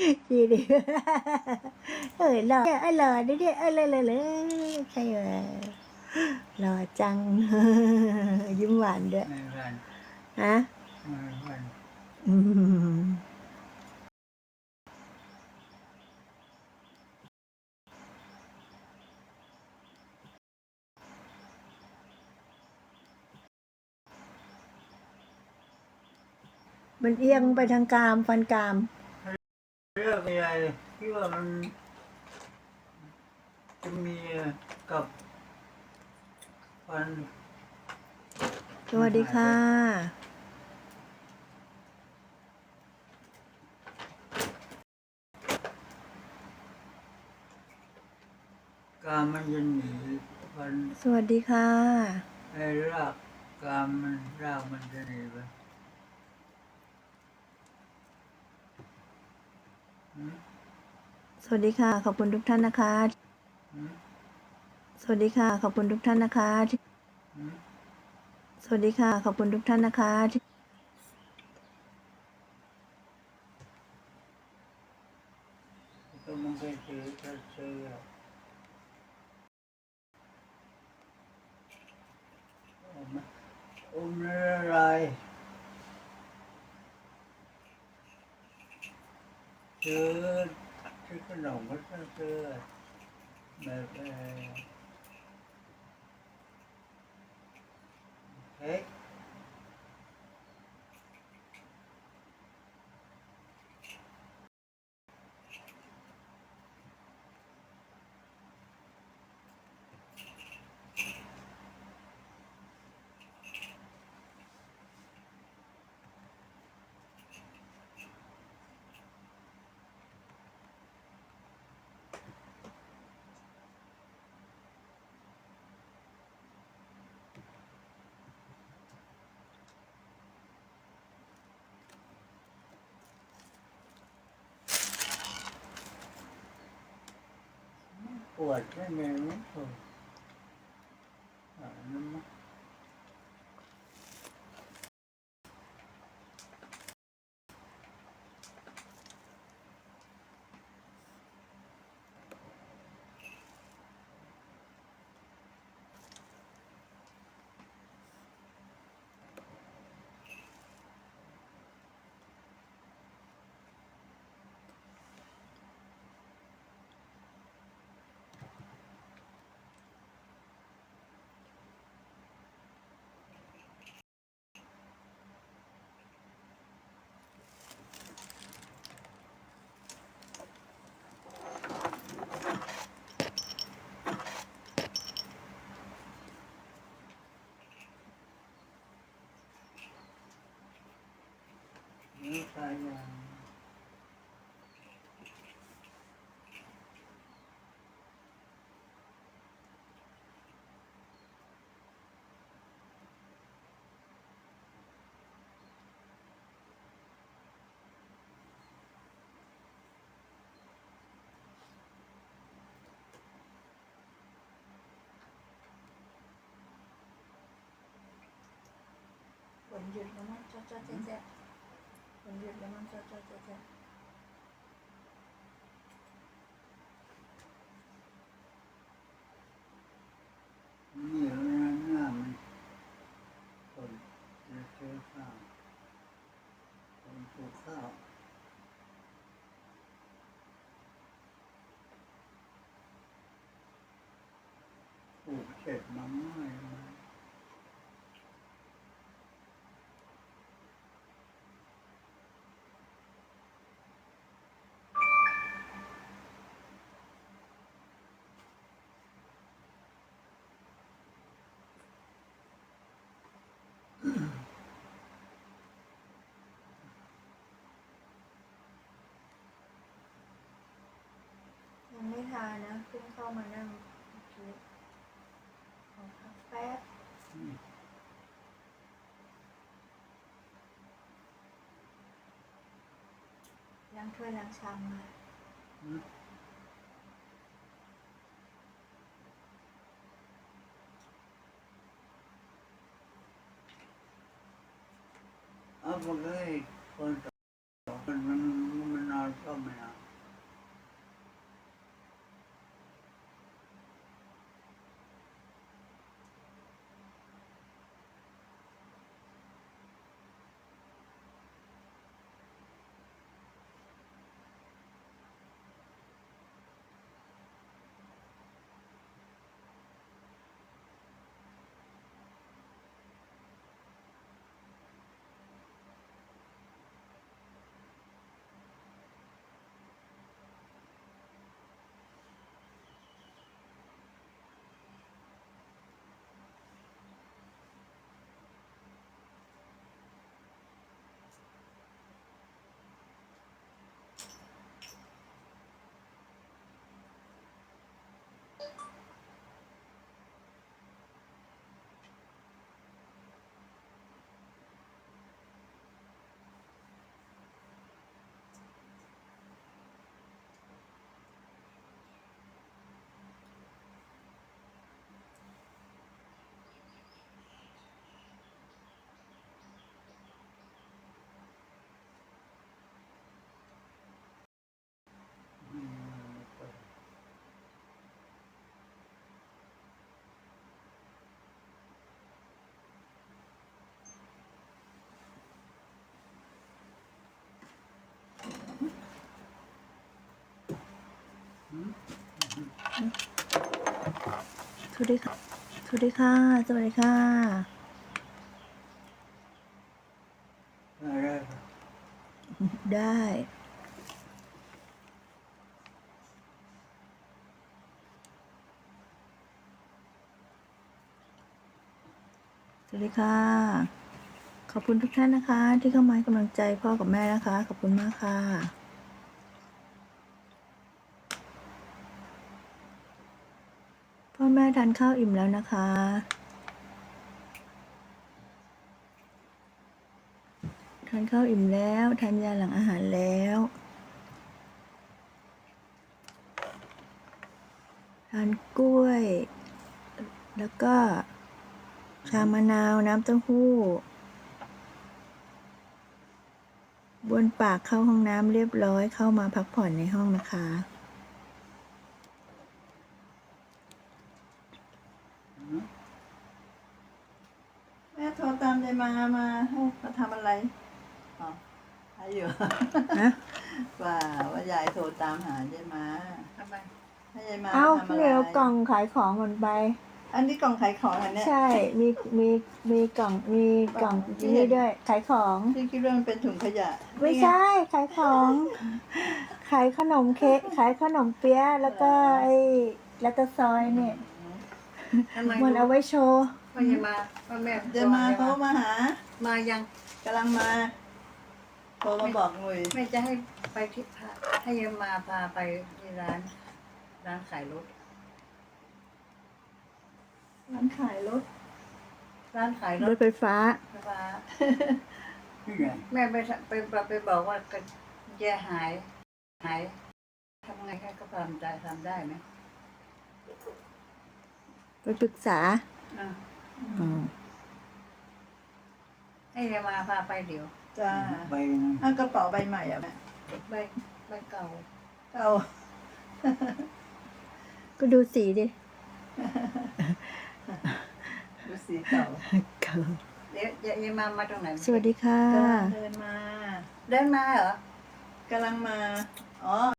ดีดีเอ้ยหล่อเอ้ยหล่อดิดิเอ้ยเลยเลยเลยใช่ไหมหล่อจัง ยิ้มหวานด้วยไม่วันฮะไม่วันอืมมันเอียงไปทางกรามฟันกรามเรื่องอะไร ที่ว่ามันจะมีกับฟันสวัสดีค่ะ กามมันจะหนีฟันสวัสดีค่ะ ไอ้รากกามมันรากมันจะหนีไปหืม สวัสดีค่ะ ขอบคุณทุกท่านนะคะหืมสวัสดีค่ะ ขอบคุณทุกท่านนะคะที่หืมสวัสดีค่ะ ขอบคุณทุกท่านนะคะที่ก็มันก็ซื้อก็ซื้ออะเอามาอมละลายซื้อ ซื้อขนมก็ต้อ งซื้อแบบเอ่อเค้กปวดไม่มีไม่ปวดอ่านั่นมัน นี่ใช่ยัง ฝนหยุดแล้วมั้งจ้าจ้าแจ๊ะฝนหยุดแล้วมั้งจ้าจ้าแจ๊ะ นี่แล้วนะหน้ามันคนจะซื้อข้าวคนปลูกข้าวปลูกเสร็จมาไม่มา ยังไม่ ทานนะเพิ่งเข้ามานั่งเมื่อกี้ขอพักแป๊บล้างถ้วยล้างชามมาอืมเอาไปเลยคนสอคนมันมันนอนเฝ้าไม่เอา สวัสดีค่ะ สวัสดีค่ะ สวัสดีค่ะไรครับได้สวัสดีค่ะ ขอบคุณทุกท่านนะคะ ที่เข้ามาให้กำลังใจพ่อกับแม่นะคะ ขอบคุณมากค่ะ พ่อแม่ทานข้าวอิ่มแล้วนะคะ ทานข้าวอิ่มแล้วทานยาหลังอาหารแล้ว ทานกล้วย แล้วก็ชามะนาวน้ำเต้าหู้ บนปากเข้าห้องน้ำเรียบร้อยเข้ามาพักผ่อนในห้องนะคะ แม่โทรตามยายมามาให้มาทำอะไรอ๋อให้อยู่นะว่าว่ายายโทรตามหายายมาทำไมให้ยายมาเอ้าทำอะไรเดี๋ยวกล่องขายของก่อนไป อันนี้กล่องขายของอันเนี้ย ใช่ มีมีมีกล่องมีกล่องที่เห็นี่นด้วย ขายของที่คิดว่ามันเป็นถุงขยะไม่ใช่ขายของ ขายขนมเค้กขายขนมเปี๊ยะแล้วก็ไอ้ลัตเตอร์ซอยเนี่ย ทำไมมันเอาไว้โชว์ พ่อยังมาพ่อแม่ยายมาเขามาหา มายังกำลังมาโทรมาบอกหนุ่ยแม่จะให้ไปที่พาให้ยังมาพาไปที่ร้าน ร้านขายรถร้านขายรถ ร้านขายรรถถไฟฟ้า ไฟฟ้า นี่ไงแม่ไปไปไปไปบอกว่ากุญแจหาย หายทำไงให้ก็ทำได้ทำได้ไหมไปปรึกษาอะอืม ให้ยังมาพาไปเดี๋ยวจ้าไปนะเอากระเป๋าใบใหม่อะแม่ใบใบเก่าเอาก็ดูสีดิดูสีเก่าเกินเดี๋ยวเดี๋ยวยังมามาตรงไหนสวัสดีค่ะกำลังเดินมา เดินมาเหรอกำลังมา อ๋อ